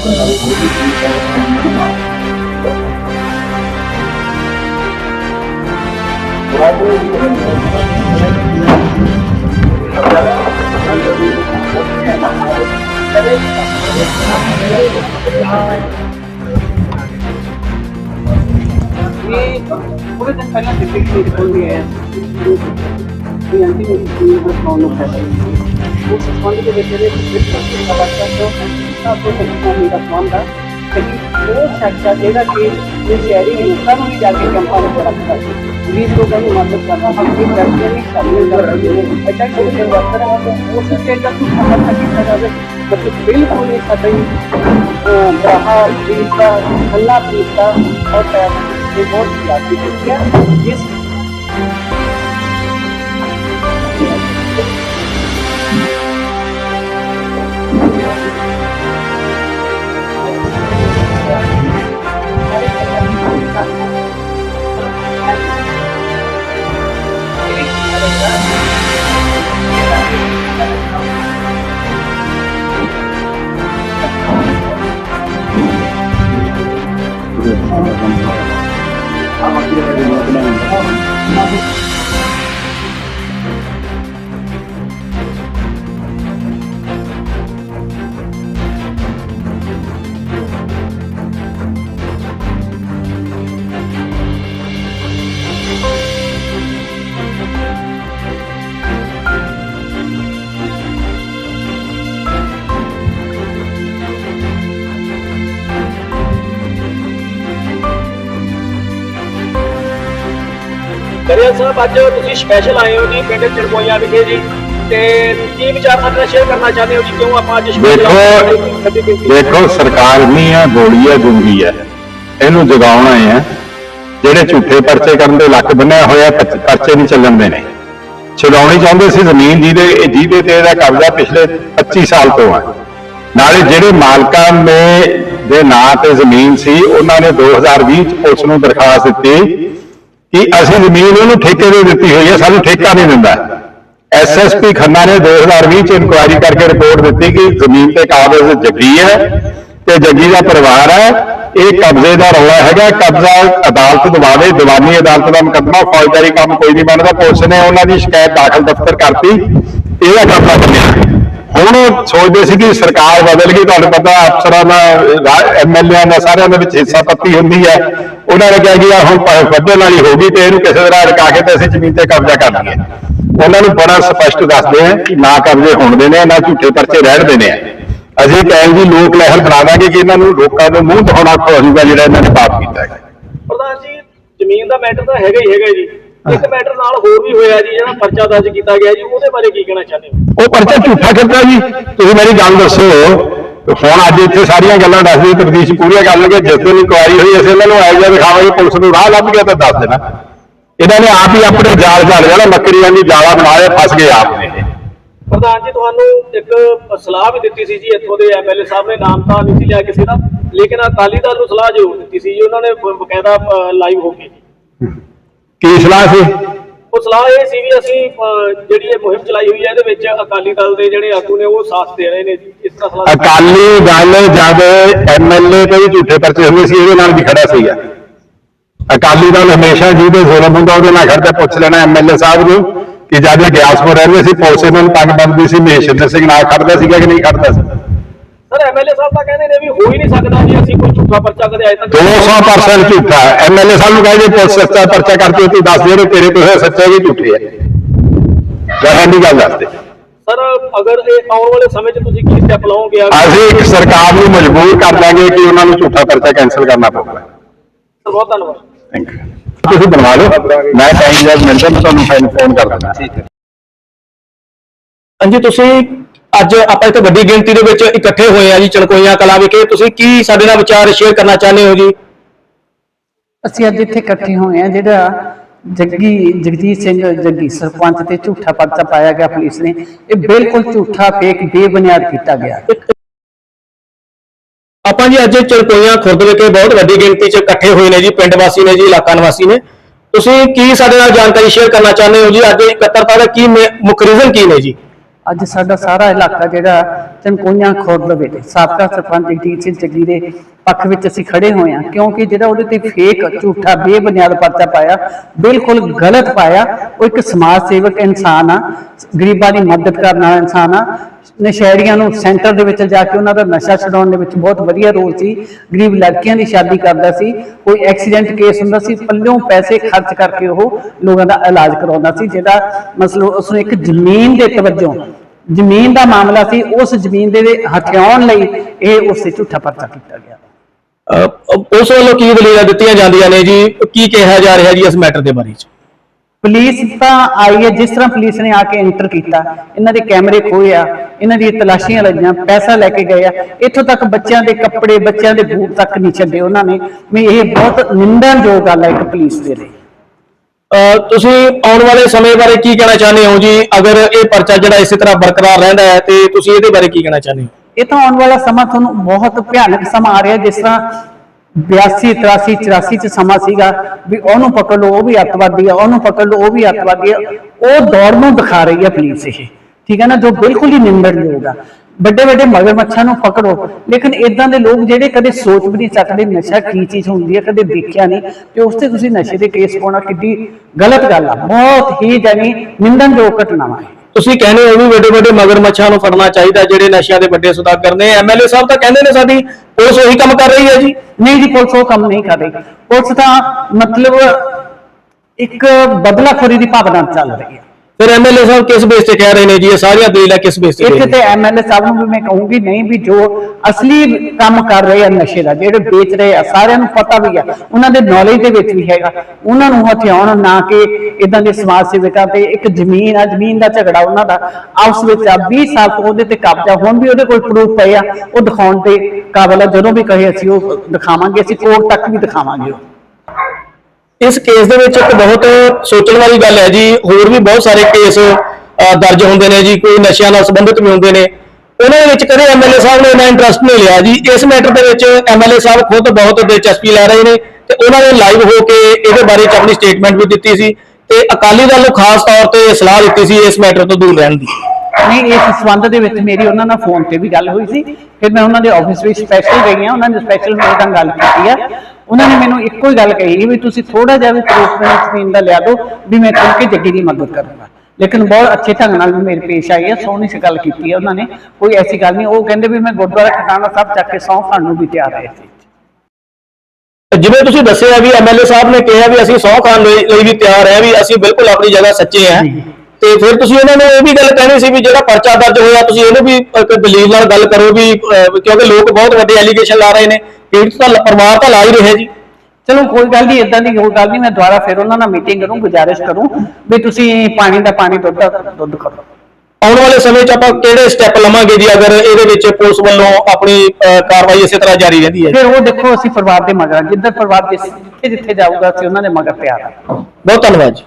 ਇਹ ਥੋੜੇ ਦਿਨ ਪਹਿਲਾਂ ਦਿੱਲੀ ਦੀ ਰਿਪੋਰਟ ਵੀ ਹੈ ਕਿ ਅੰਤਿਮ ਸਕੂਲ ਦਾ ਕੌਣ ਲੋਕ ਹੈ ਉਸ ਸੰਬੰਧ ਦੇ ਵਿੱਚ ਜਿਹੜੇ ਪਿਛਲੇ ਤੋਂ ਸਭ ਤੋਂ ਪਹਿਲਾਂ ਮੇਰਾ ਸੰਬੰਧ ਉਹ ਸੈਕਟਰ ਜਿਹੜਾ ਕਿ ਇਹ ਸ਼ਹਿਰੀ ਲੋਕਾਂ ਨੂੰ ਵੀ ਜਾ ਕੇ ਕੈਂਪਾਂ ਵਿੱਚ ਰੱਖਦਾ ਹੈ। ਗਰੀਬ ਲੋਕਾਂ ਨੂੰ ਮਦਦ ਕਰਨਾ ਹਮ ਵੀ ਕਰਦੇ ਨੇ ਸ਼ਾਮਿਲ ਕਰ ਰਹੇ ਨੇ। ਅੱਛਾ ਕੋਈ ਦੇ ਵਰਤਰ ਹੈ ਤਾਂ ਉਸ ਸਟੇਟ ਦਾ ਕੁਝ ਸਮਝ ਕੀਤਾ ਜਾਵੇ ਮਤਲਬ ਬਿਲਕੁਲ ਇਹ ਸਾਡਾ ਹੀ ਬਰਾਹਾ ਪੀਤਾ ਹੱਲਾ ਪੀਤਾ ਔਰ ਟੈਬ ਇਹ ਬਹੁਤ ਜ਼ਿਆਦਾ ਹੈ। ਜਿਸ くるんですけど、あま切れないでもなくなるんで、ਦਰਿਆ ਸਾਹਿਬ ਅੱਜ ਤੁਸੀਂ ਸਪੈਸ਼ਲ ਆਏ ਹੋ ਜੀ ਪਿੰਡ ਚੜਕੋਈਆਂ ਵਿਖੇ ਜੀ। ਤੇ ਕੀ ਵਿਚਾਰ ਸਾਡੇ ਨਾਲ ਸ਼ੇਅਰ ਕਰਨਾ ਚਾਹੁੰਦੇ ਹੋ ਜੀ? ਕਿਉਂ ਆਪਾਂ ਅੱਜ ਦੇਖੋ ਦੇਖੋ ਸਰਕਾਰ ਨਹੀਂ ਆ ਗੋਲੀ ਆ ਗੁੰਗੀ ਆ। ਇਹਨੂੰ ਜਗਾਉਣਾ ਹੈ ਜਿਹੜੇ ਝੂਠੇ ਪਰਚੇ ਕਰਨ ਦੇ ਲੱਕ ਬੰਨਿਆ ਹੋਇਆ ਪਰਚ- ਨਹੀਂ ਚੱਲਣ ਦੇਣੇ। ਛਡਾਉਣੀ ਚਾਹੁੰਦੇ ਸੀ ਜ਼ਮੀਨ ਜਿਹਦੇ ਜਿਹਦੇ ਤੇ ਇਹਦਾ ਕਬਜ਼ਾ ਪਿਛਲੇ 25 ਸਾਲ ਤੋਂ ਆ। ਨਾਲੇ ਜਿਹੜੇ ਮਾਲਕਾਂ ਨੇ ਦੇ ਨਾਂ ਤੇ ਜ਼ਮੀਨ ਸੀ ਉਹਨਾਂ ਨੇ 2020 ਚ ਪੁਲਿਸ ਨੂੰ ਦਰਖਾਸਤ ਦਿੱਤੀ ਕਿ ਅਸੀਂ ਜ਼ਮੀਨ ਉਹਨੂੰ ਠੇਕੇ ਦੇ ਦਿੱਤੀ ਹੋਈ ਹੈ, ਸਾਨੂੰ ਠੇਕਾ ਨਹੀਂ ਦਿੰਦਾ। ਐਸਐਸਪੀ ਖੰਨਾ ਨੇ 2020 ਚ ਇਨਕੁਆਇਰੀ ਕਰਕੇ ਰਿਪੋਰਟ ਦਿੱਤੀ ਕਿ ਜ਼ਮੀਨ ਤੇ ਕਾਬਜ਼ ਜੱਗੀ ਹੈ ਤੇ ਜੱਗੀ ਦਾ ਪਰਿਵਾਰ ਹੈ। ਇਹ ਕਬਜ਼ੇ ਦਾ ਰੌਲਾ ਹੈਗਾ, ਕਬਜ਼ਾ ਅਦਾਲਤ ਦਵਾਵੇ ਦੀਵਾਨੀ ਅਦਾਲਤ ਦਾ ਮੁਕੱਦਮਾ, ਫੌਜਦਾਰੀ ਕੰਮ ਕੋਈ ਨਹੀਂ ਬਣਦਾ। ਪੁਲਿਸ ਨੇ ਉਹਨਾਂ ਦੀ ਸ਼ਿਕਾਇਤ ਦਾਖਲ ਦਫ਼ਤਰ ਕਰਤੀ। ਇਹਦਾ ਕਬਜ਼ਾ ਬਣਿਆ ਹੁਣ ਸੋਚਦੇ ਸੀ ਕਿ ਸਰਕਾਰ ਬਦਲ ਗਈ। ਤੁਹਾਨੂੰ ਪਤਾ ਅਫਸਰਾਂ ਦਾ ਐਮਐਲਏ ਦਾ ਸਾਰਿਆਂ ਦੇ ਵਿੱਚ ਹਿੱਸਾ ਪੱਤੀ ਹੁੰਦੀ ਹੈ। ਉਹਨਾਂ ਨੇ ਕਿਹਾ ਕਿ ਆਹ ਹੁਣ ਪ- ਵੱਧਣ ਵਾਲੀ ਹੋ ਗਈ ਤੇ ਇਹਨੂੰ ਕਿਸੇ ਤਰ੍ਹਾਂ ਅਟਕਾ ਕੇ ਤੇ ਅਸੀਂ ਜ਼ਮੀਨ ਤੇ ਕਬਜ਼ਾ ਕਰ ਲਈਏ। ਉਹਨਾਂ ਨੂੰ ਬੜਾ ਸਪਸ਼ਟ ਦੱਸਦੇ ਆ ਕਿ ਨਾ ਕਬਜ਼ੇ ਹੋਣ ਦੇਣੇ ਆ, ਨਾ ਝੂਠੇ ਪਰਚੇ ਰਹਿਣ ਦੇਣੇ ਆ ਅਸੀਂ ਕਹਿਣ ਦੀ ਲੋਕ ਲਹਿਰ ਬਣਾ ਦਾਂਗੇ ਕਿ ਇਹਨਾਂ ਨੂੰ ਲੋਕਾਂ ਨੂੰ ਮੂੰਹ ਦਿਖਾਉਣਾ ਔਖਾ ਹੋ ਜਾਊਗਾ ਜਿਹੜਾ ਇਹਨਾਂ ਨੇ ਪਾਪ ਕੀਤਾ ਹੈ ਪ੍ਰਧਾਨ ਜੀ ਜ਼ਮੀਨ ਦਾ ਮੈਟਰ ਤਾਂ ਹੈਗਾ ਹੀ ਹੈਗਾ ਜੀ। ਇੱਕ ਮੈਟਰ ਨਾਲ ਹੋਰ ਵੀ ਹੋਇਆ ਜੀ ਜਿਹੜਾ ਪਰਚਾ ਦਰਜ ਕੀਤਾ ਗਿਆ ਜੀ ਉਹਦੇ ਬਾਰੇ ਕੀ ਕਹਿਣਾ ਚਾਹੁੰਦੇ ਹੋ? ਉਹ ਪਰਚਾ ਝੂਠਾ ਕਰਦਾ ਜੀ। ਤੁਸੀਂ ਮੇਰੀ ਗੱਲ ਦੱਸੋ ਹੁਣ ਅੱਜ ਇੱਥੇ ਸਾਰੀਆਂ ਗੱਲਾਂ ਦੱਸਦੇ ਪ੍ਰਦੀਸ਼ ਪੂਰੀਆਂ ਕਰ ਲਗੇ ਜਿਸ ਦਿਨ ਇਨਕੁਆਇਰੀ ਹੋਈ ਅਸੀਂ ਇਹਨਾਂ ਨੂੰ ਆਇਆ ਦਿਖਾਵਾਂਗੇ ਪੁਲਿਸ ਨੂੰ ਰਾਹ ਲੱਭ ਗਿਆ ਤਾਂ ਦੱਸ ਦੇਣਾ। ਇਹਨਾਂ ਨੇ ਆਪ ਹੀ ਆਪਣੇ ਜਾਲ ਝਾੜ ਜਾਣਾ ਮੱਕਰੀਆਂ ਦੀ ਜਾਲਾ ਬਣਾ ਲਿਆ ਫਸ ਗਏ ਆਪ। ਨੇ ਪ੍ਰਧਾਨ ਜੀ ਤੁਹਾਨੂੰ ਇੱਕ ਸਲਾਹ ਵੀ ਦਿੱਤੀ ਸੀ ਜੀ ਇੱਥੋਂ ਦੇ ਐਮਐਲਏ ਸਾਹਿਬ ਨੇ ਨਾਮ ਤਾਂ ਨਹੀਂ ਸੀ ਲਿਆ ਕਿਸੇ ਦਾ ਲੇਕਿਨ ਅਕਾਲੀ ਦਲ ਨੂੰ ਸਲਾਹ ਜ਼ਰੂਰ ਦਿੱਤੀ ਸੀ ਜੀ ਉਹਨਾਂ ਨੇ ਬਕਾਇਦਾ ਲਾਈਵ ਹੋ ਕੇ। ਕੀ ਸਲਾਹ ਸੀ? ਉਹ ਸਲਾਹ ਇਹ ਸੀ ਵੀ ਅਸੀਂ ਜਿਹੜੀ ਇਹ ਮੁਹਿੰਮ ਚਲਾਈ ਹੋਈ ਹੈ ਇਹਦੇ ਵਿੱਚ ਅਕਾਲੀ ਦਲ ਦੇ ਜਿਹੜੇ ਆਗੂ ਨੇ ਉਹ ਸਾਥ ਦੇ ਰਹੇ ਨੇ ਜੀ। ਅਕਾਲੀ ਦਲ ਜਦ ਐਮਐਲਏ ਤੇ ਵੀ ਝੂਠੇ ਪਰਚੇ ਹੁੰਦੇ ਸੀ ਇਹਦੇ ਨਾਲ ਵੀ ਖੜਾ ਸੀਗਾ ਅਕਾਲੀ ਦਲ ਹਮੇਸ਼ਾ ਜਿਹਦੇ ਜ਼ੁਲਮ ਹੁੰਦਾ ਉਹਦੇ ਨਾਲ ਖੜ ਕੇ ਪੁੱਛ ਲੈਣਾ ਐਮਐਲਏ ਸਾਹਿਬ ਨੂੰ ਕਿ ਜਦ ਇਹ ਗਿਆਸਪੁਰ ਰਹਿੰਦੇ ਸੀ ਪੁਲਿਸ ਇਹਨਾਂ ਨੂੰ ਤੰਗ ਬੰਦੀ ਸੀ ਮਹੇਸ਼ਿੰਦਰ ਸਿੰਘ ਨਾਲ ਖੜਦਾ ਸੀਗਾ ਕਿ ਨਹੀਂ ਖੜਦਾ ਸੀ? ਸਰ ਐਮਐਲਏ ਸਾਹਿਬ ਤਾਂ ਕਹਿੰਦੇ ਨੇ ਵੀ ਹੋ ਹੀ ਨਹੀਂ ਸਕਦਾ ਜੀ ਅਸੀਂ ਕੋਈ ਝੂਠਾ ਪਰਚਾ ਕਦੇ ਅਜੇ ਤੱਕ 200% ਝੂਠਾ ਐਮਐਲਏ ਸਾਹਿਬ ਨੂੰ ਕਹਿੰਦੇ ਪੁਲਿਸ ਸੱਚਾ ਪਰਚਾ ਕਰਕੇ ਤੂੰ ਦੱਸ ਦੇ ਤੇਰੇ ਤੋਂ ਸੱਚਾ ਵੀ ਝੂਠੇ ਹੈ। ਦੀ ਗੱਲ ਸਰ ਅਗਰ ਇਹ ਆਉਣ ਵਾਲੇ ਸਮੇਂ 'ਚ ਤੁਸੀਂ ਕੀ ਸਟੈਪ ਲਓਗੇ? ਅਸੀਂ ਇੱਕ ਸਰਕਾਰ ਨੂੰ ਮਜਬੂਰ ਕਰ ਦਾਂਗੇ ਕਿ ਉਹਨਾਂ ਨੂੰ ਝੂਠਾ ਪਰਚਾ ਕੈਨਸਲ ਕਰਨਾ ਪਊਗਾ। ਸਰ ਬਹੁਤ ਧੰਨਵਾਦ। ਥੈਂਕ ਯੂ ਤੁਸੀਂ ਬਣਵਾ ਲਓ। ਮੈਂ ਟਾਈਮ ਜਦ ਮਿਲਦਾ ਮੈਂ ਤੁਹਾਨੂੰ ਫੋਨ ਫੋਨ ਕਰ ਦਿੰਦਾ। ਠੀਕ ਹੈ। ਹਾਂਜੀ ਤੁਸੀਂ ਅੱਜ ਆਪਾਂ ਇੱਥੇ ਵੱਡੀ ਗਿਣਤੀ ਦੇ ਵਿੱਚ ਇਕੱਠੇ ਹੋਏ ਆ ਜੀ ਚਣਕੋਈਆਂ ਕਲਾ ਵਿਖੇ। ਤੁਸੀਂ ਕੀ ਸਾਡੇ ਨਾਲ ਵਿਚਾਰ ਸ਼ੇਅਰ ਕਰਨਾ ਚਾਹੁੰਦੇ ਹੋ ਜੀ? ਅਸੀਂ ਅੱਜ ਇੱਥੇ ਇਕੱਠੇ ਹੋਏ ਆ ਜਿਹੜਾ ਜੱਗੀ, ਜਗਜੀਤ ਸਿੰਘ ਜੱਗੀ, ਸਰਪੰਚ ਤੇ ਝੂਠਾ ਪਰਚਾ ਪਾਇਆ ਗਿਆ ਪੁਲਿਸ ਨੇ। ਇਹ ਬਿਲਕੁਲ ਝੂਠਾ ਫੇਕ ਬੇਬੁਨਿਆਦ ਕੀਤਾ ਗਿਆ। ਆਪਾਂ ਜੀ ਅੱਜ ਚਣਕੋਈਆਂ ਖੁਰਦ ਵਿਖੇ ਬਹੁਤ ਵੱਡੀ ਗਿਣਤੀ 'ਚ ਇਕੱਠੇ ਹੋਏ ਨੇ ਜੀ, ਪਿੰਡ ਵਾਸੀ ਨੇ ਜੀ, ਇਲਾਕਾ ਨਿਵਾਸੀ ਨੇ। ਤੁਸੀਂ ਕੀ ਸਾਡੇ ਨਾਲ ਜਾਣਕਾਰੀ ਸ਼ੇਅਰ ਕਰਨਾ ਚਾਹੁੰਦੇ ਹੋ ਜੀ? ਅੱਜ ਇਕੱਤਰਤਾ ਦਾ ਕੀ ਮੁੱਖ ਰੀਜ਼ਨ ਕੀ ਨੇ ਜੀ? ਅੱਜ ਸਾਡਾ ਸਾਰਾ ਇਲਾਕਾ ਜਿਹੜਾ ਚਨਕੋਈਆਂ ਖੁਰਦ ਵਿੱਚ, ਸਾਬਕਾ ਸਰਪੰਚ ਜਗਜੀਤ ਸਿੰਘ ਜੱਗੀ ਦੇ ਪੱਖ ਵਿੱਚ ਅਸੀਂ ਖੜੇ ਹੋਏ ਹਾਂ, ਕਿਉਂਕਿ ਜਿਹੜਾ ਉਹਦੇ ਤੇ ਫੇਕ ਝੂਠਾ, ਬੇਬੁਨਿਆਦ ਪਰਚਾ ਪਾਇਆ, ਬਿਲਕੁਲ ਗਲਤ ਪਾਇਆ, ਉਹ ਇੱਕ ਸਮਾਜ ਸੇਵਕ ਇਨਸਾਨ ਆ, ਗਰੀਬਾਂ ਦੀ ਮਦਦ ਕਰਨ ਵਾਲਾ ਇਨਸਾਨ ਆ ਨਸ਼ਹਿਰੀਆਂ ਨੂੰ ਸੈਂਟਰ ਦੇ ਵਿੱਚ ਜਾ ਕੇ ਉਹਨਾਂ ਦਾ ਨਸ਼ਾ ਛਡਾਉਣ ਦੇ ਵਿੱਚ ਬਹੁਤ ਵਧੀਆ ਰੋਲ ਸੀ। ਗਰੀਬ ਲੜਕੀਆਂ ਦੀ ਸ਼ਾਦੀ ਕਰਦਾ ਸੀ। ਕੋਈ ਐਕਸੀਡੈਂਟ ਕੇਸ ਹੁੰਦਾ ਸੀ, ਪੱਲਿਓਂ ਪੈਸੇ ਖਰਚ ਕਰਕੇ ਉਹ ਲੋਕਾਂ ਦਾ ਇਲਾਜ ਕਰਾਉਂਦਾ ਸੀ ਜਿਹੜਾ ਮਸਲੋ ਉਸ ਨੂੰ ਇੱਕ ਜ਼ਮੀਨ ਦੇ ਤਵੱਜੋਂ, ਜ਼ਮੀਨ ਦਾ ਮਾਮਲਾ ਸੀ, ਉਸ ਜ਼ਮੀਨ ਦੇ ਹਥਿਆਉਣ ਲਈ ਇਹ ਉਸ ਤੇ ਝੂਠਾ ਪਰਚਾ ਕੀਤਾ ਗਿਆ। ਉਸ ਵੱਲੋਂ ਕੀ ਦਲੀਲਾਂ ਦਿੱਤੀਆਂ ਜਾਂਦੀਆਂ ਨੇ ਜੀ? ਕੀ ਕਿਹਾ ਜਾ ਰਿਹਾ ਜੀ ਇਸ ਮੈਟਰ ਦੇ ਬਾਰੇ ਚ? ਪੁਲਿਸ ਤਾਂ ਆਈ ਹੈ ਜਿਸ ਤਰ੍ਹਾਂ ਪੁਲਿਸ ਨੇ ਆ ਕੇ ਐਂਟਰ ਕੀਤਾ। ਇਹਨਾਂ ਦੇ ਕੈਮਰੇ ਖੋਏ ਆ ਇਹਨਾਂ ਦੀ ਤਲਾਸ਼ੀਆਂ ਲਈਆਂ ਪੈਸਾ ਲੈ ਕੇ ਗਏ ਆ। ਇੱਥੋਂ ਤੱਕ ਬੱਚਿਆਂ ਦੇ ਕੱਪੜੇ ਬੱਚਿਆਂ ਦੇ ਬੂਟ ਤੱਕ ਨਹੀਂ ਛੱਡੇ ਉਹਨਾਂ ਨੇ। ਵੀ ਇਹ ਬਹੁਤ ਨਿੰਦਣਯੋਗ ਗੱਲ ਹੈ ਇੱਕ ਪੁਲਿਸ ਦੇ ਲਈ। ਤੁਸੀਂ ਆਉਣ ਵਾਲੇ ਸਮੇਂ ਬਾਰੇ ਕੀ ਕਹਿਣਾ ਚਾਹੁੰਦੇ ਹੋ ਜੀ? ਅਗਰ ਇਹ ਪਰਚਾ ਜਿਹੜਾ ਇਸੇ ਤਰ੍ਹਾਂ ਬਰਕਰਾਰ ਰਹਿੰਦਾ ਹੈ ਤੇ ਤੁਸੀਂ ਇਹਦੇ ਬਾਰੇ ਕੀ ਕਹਿਣਾ ਚਾਹੁੰਦੇ ਹੋ? ਇਹ ਤਾਂ ਆਉਣ ਵਾਲਾ ਸਮਾਂ ਤੁਹਾਨੂੰ ਬਹੁਤ ਭਿਆਨਕ ਸਮਾਂ ਆ ਰਿਹਾ ਜਿਸ ਤਰ੍ਹਾਂ 82 83 84 ਚ ਸਮਾਂ ਸੀਗਾ ਵੀ ਉਹਨੂੰ ਪਕੜ ਲਓ, ਉਹ ਵੀ ਅੱਤਵਾਦੀ ਆ, ਉਹਨੂੰ ਪਕੜ ਲਓ, ਉਹ ਵੀ ਅੱਤਵਾਦੀ ਆ। ਉਹ ਦੌਰ ਨੂੰ ਦਿਖਾ ਰਹੀ ਹੈ ਪੁਲਿਸ ਇਹ। ਠੀਕ ਹੈ ਨਾ, ਜੋ ਬਿਲਕੁਲ ਹੀ ਨਿੰਦਣਯੋਗ ਆ। ਵੱਡੇ ਵੱਡੇ ਮਗਰਮੱਛਾਂ ਨੂੰ ਪਕੜੋ। ਲੇਕਿਨ ਇਦਾਂ ਦੇ ਲੋਕ ਜਿਹੜੇ ਕਦੇ ਸੋਚ ਵੀ ਨਹੀਂ ਸਕਦੇ ਨਸ਼ਾ ਕੀ ਚੀਜ਼ ਹੁੰਦੀ ਹੈ ਕਦੇ ਦੇਖਿਆ ਨਹੀਂ। ਤੇ ਉਸ ਤੇ ਤੁਸੀਂ ਨਸ਼ੇ ਦੇ ਕੇਸ ਪਾਉਣਾ ਕਿੱਡੀ ਗਲਤ ਗੱਲ ਆ। ਬਹੁਤ ਹੀ ਜਾਨੀ ਨਿੰਦਣਯੋਗ ਘਟਨਾਵਾਂ ਹੈ ਤੁਸੀਂ ਕਹਿੰਦੇ ਹੋ ਵੀ ਵੱਡੇ ਵੱਡੇ ਮਗਰਮੱਛਾਂ ਨੂੰ ਫੜਨਾ ਚਾਹੀਦਾ, ਜਿਹੜੇ ਨਸ਼ਿਆਂ ਦੇ ਵੱਡੇ ਸੌਦਾਗਰ ਨੇ ਐਮਐਲਏ ਸਾਹਿਬ ਤਾਂ ਕਹਿੰਦੇ ਨੇ ਸਾਡੀ ਪੁਲਿਸ ਉਹੀ ਕੰਮ ਕਰ ਰਹੀ ਹੈ ਜੀ। ਨਹੀਂ ਜੀ, ਪੁਲਿਸ ਉਹ ਕੰਮ ਨਹੀਂ ਕਰ ਰਹੀ। ਪੁਲਿਸ ਤਾਂ ਮਤਲਬ ਇੱਕ ਬਦਲਾਖੋਰੀ ਦੀ ਭਾਵਨਾ ਚੱਲ ਰਹੀ ਹੈ। ਫਿਰ ਐਮਐਲਏ ਸਾਹਿਬ ਕਿਸ ਬੇਸ ਤੇ ਕਹਿ ਰਹੇ ਨੇ ਜੀ? ਇਹ ਸਾਰੀਆਂ ਦਲੀਲਾਂ ਕਿਸ ਬੇਸ ਤੇ ਦੇ ਇੱਥੇ ਰਹੇ ਤੇ? ਐਮਐਲਏ ਸਾਹਿਬ ਨੂੰ ਵੀ ਮੈਂ ਕਹੂੰਗੀ ਨਹੀਂ ਵੀ ਜੋ ਅਸਲੀ ਕੰਮ ਕਰ ਰਹੇ ਆ ਨਸ਼ੇ ਦਾ ਜਿਹੜੇ ਵੇਚ ਰਹੇ ਆ ਸਾਰਿਆਂ ਨੂੰ ਪਤਾ ਵੀ ਆ ਉਹਨਾਂ ਦੇ ਨੌਲੇਜ ਦੇ ਵਿੱਚ ਵੀ ਹੈਗਾ। ਉਹਨਾਂ ਨੂੰ ਹਥਿਆਉਣ ਨਾ ਕਿ ਇਦਾਂ ਦੇ ਸਮਾਜ ਸੇਵਕਾਂ ਤੇ ਇੱਕ ਜ਼ਮੀਨ ਆ ਜ਼ਮੀਨ ਦਾ ਝਗੜਾ ਉਹਨਾਂ ਦਾ ਆਪਸ ਵਿੱਚ ਆ 20 ਸਾਲ ਤੋਂ ਉਹਦੇ ਤੇ ਕਬਜ਼ਾ ਹੁਣ ਵੀ ਉਹਦੇ ਕੋਲ ਪ੍ਰੂਫ ਪਏ ਆ ਉਹ ਦਿਖਾਉਣ ਦੇ ਕਾਬਲ ਆ ਜਦੋਂ ਵੀ ਕਹੇ ਅਸੀਂ ਉਹ ਦਿਖਾਵਾਂਗੇ ਅਸੀਂ ਕੋਰਟ ਤੱਕ ਵੀ ਦਿਖਾਵਾਂਗੇ ਉਹ। ਇਸ ਕੇਸ ਦੇ ਵਿੱਚ ਇੱਕ ਬਹੁਤ ਸੋਚਣ ਵਾਲੀ ਗੱਲ ਹੈ ਜੀ, ਹੋਰ ਵੀ ਬਹੁਤ ਸਾਰੇ ਕੇਸ ਦਰਜ ਹੁੰਦੇ ਨੇ ਜੀ, ਕੋਈ ਨਸ਼ਿਆਂ ਨਾਲ ਸੰਬੰਧਿਤ ਵੀ ਹੁੰਦੇ ਨੇ। ਉਹਨਾਂ ਦੇ ਵਿੱਚ ਕਦੇ ਐਮਐਲਏ ਸਾਹਿਬ ਨੇ ਇੰਨਾ ਇੰਟਰਸਟ ਨਹੀਂ ਲਿਆ ਜੀ। ਇਸ ਮੈਟਰ ਦੇ ਵਿੱਚ ਐਮਐਲਏ ਸਾਹਿਬ ਖੁਦ ਬਹੁਤ ਦਿਲਚਸਪੀ ਲੈ ਰਹੇ ਨੇ ਤੇ ਉਹਨਾਂ ਨੇ ਲਾਈਵ ਹੋ ਕੇ ਇਹਦੇ ਬਾਰੇ ਚ ਆਪਣੀ ਸਟੇਟਮੈਂਟ ਵੀ ਦਿੱਤੀ ਸੀ ਤੇ ਅਕਾਲੀ ਦਲ ਨੂੰ ਖਾਸ ਤੌਰ ਤੇ ਸਲਾਹ ਦਿੱਤੀ ਸੀ ਇਸ ਮੈਟਰ ਤੋਂ ਦੂਰ ਰਹਿਣ ਦੀ। ਨਹੀਂ, ਇਸ ਸੰਬੰਧ ਦੇ ਵਿੱਚ ਮੇਰੀ ਉਹਨਾਂ ਨਾਲ ਫੋਨ ਤੇ ਵੀ ਗੱਲ ਹੋਈ ਸੀ। ਫਿਰ ਮੈਂ ਉਹਨਾਂ ਦੇ ਆਫਿਸ ਵਿੱਚ ਸਪੈਸ਼ਲ ਗਈ ਹਾਂ। ਉਹਨਾਂ ਨੇ ਸਪੈਸ਼ਲ ਮੇਰੇ ਨਾਲ ਗੱਲ ਕੀਤੀ ਹੈ ਉਹਨਾਂ ਨੇ ਮੈਨੂੰ ਇੱਕੋ ਹੀ ਗੱਲ ਕਹੀ ਵੀ ਤੁਸੀਂ ਥੋੜਾ ਜਿਹਾ ਵੀ ਪ੍ਰੂਫ ਮੈਨੂੰ ਸਕਰੀਨ ਦਾ ਲਿਆ ਦਿਓ ਵੀ ਮੈਂ ਕੇ ਜੱਗੀ ਦੀ ਮਦਦ ਕਰੂੰਗਾ। ਲੇਕਿਨ ਬਹੁਤ ਅੱਛੇ ਢੰਗ ਨਾਲ ਵੀ ਮੇਰੇ ਪੇਸ਼ ਆਈ ਹੈ ਸੋਹਣੀ ਸੀ ਗੱਲ ਕੀਤੀ ਹੈ ਉਹਨਾਂ ਨੇ। ਕੋਈ ਐਸੀ ਗੱਲ ਨਹੀਂ ਉਹ ਕਹਿੰਦੇ ਵੀ ਮੈਂ ਗੁਰਦੁਆਰਾ ਖਟਾਣਾ ਸਾਹਿਬ ਚੱਕ ਕੇ ਸੌਂ ਖਾਣ ਨੂੰ ਵੀ ਤਿਆਰ ਹੈ। ਸੀ ਜਿਵੇਂ ਤੁਸੀਂ ਦੱਸਿਆ ਵੀ ਐਮਐਲਏ ਸਾਹਿਬ ਨੇ ਕਿਹਾ ਵੀ ਅਸੀਂ ਸਹੁੰ ਖਾਣ ਲਈ ਵੀ ਤਿਆਰ ਹੈ ਵੀ ਅਸੀਂ ਬਿਲਕੁਲ ਆਪਣੀ ਜਗ੍ਹਾ ਸੱਚੇ ਹਾਂ। ਤੇ ਫਿਰ ਤੁਸੀਂ ਉਹਨਾਂ ਨੂੰ ਇਹ ਵੀ ਗੱਲ ਕਹਿਣੀ ਸੀ ਵੀ ਜਿਹੜਾ ਪਰਚਾ ਦਰਜ ਹੋਇਆ ਤੁਸੀਂ ਇਹਨੂੰ ਵੀ ਇੱਕ ਦਲੀਲ ਨਾਲ ਗੱਲ ਕਰੋ ਵੀ ਕਿਉਂਕਿ ਲੋਕ ਬਹੁਤ ਵੱਡੇ ਐਲੀਗੇਸ਼ਨ ਲਾ ਰਹੇ ਨੇ। ਪੀੜਤ ਤਾਂ ਪਰਿਵਾਰ ਤਾਂ ਲਾ ਹੀ ਰਿਹਾ ਜੀ। ਚਲੋ ਕੋਈ ਗੱਲ ਨਹੀਂ ਇਦਾਂ ਦੀ ਕੋਈ ਗੱਲ ਨਹੀਂ ਮੈਂ ਦੁਬਾਰਾ ਫਿਰ ਉਹਨਾਂ ਨਾਲ ਮੀਟਿੰਗ ਕਰੂੰ ਗੁਜ਼ਾਰਿਸ਼ ਕਰੂੰ ਵੀ ਤੁਸੀਂ ਪਾਣੀ ਦਾ ਪਾਣੀ ਦੁੱਧ ਦਾ ਦੁੱਧ ਕਰੋ। ਆਉਣ ਵਾਲੇ ਸਮੇਂ 'ਚ ਆਪਾਂ ਕਿਹੜੇ ਸਟੈਪ ਲਵਾਂਗੇ ਜੀ ਅਗਰ ਇਹਦੇ ਵਿੱਚ ਪੁਲਿਸ ਵੱਲੋਂ ਆਪਣੀ ਕਾਰਵਾਈ ਇਸੇ ਤਰ੍ਹਾਂ ਜਾਰੀ ਰਹਿੰਦੀ ਹੈ? ਫਿਰ ਉਹ ਦੇਖੋ ਅਸੀਂ ਪਰਿਵਾਰ ਦੇ ਮਗਰ। ਜਿੱਧਰ ਪਰਿਵਾਰ ਜਿੱਥੇ ਜਿੱਥੇ ਜਾਊਗਾ ਅਸੀਂ ਉਹਨਾਂ ਦੇ ਮਗਰ ਤਿਆਰ ਹਾਂ ਬਹੁਤ ਧੰਨਵਾਦ ਜੀ।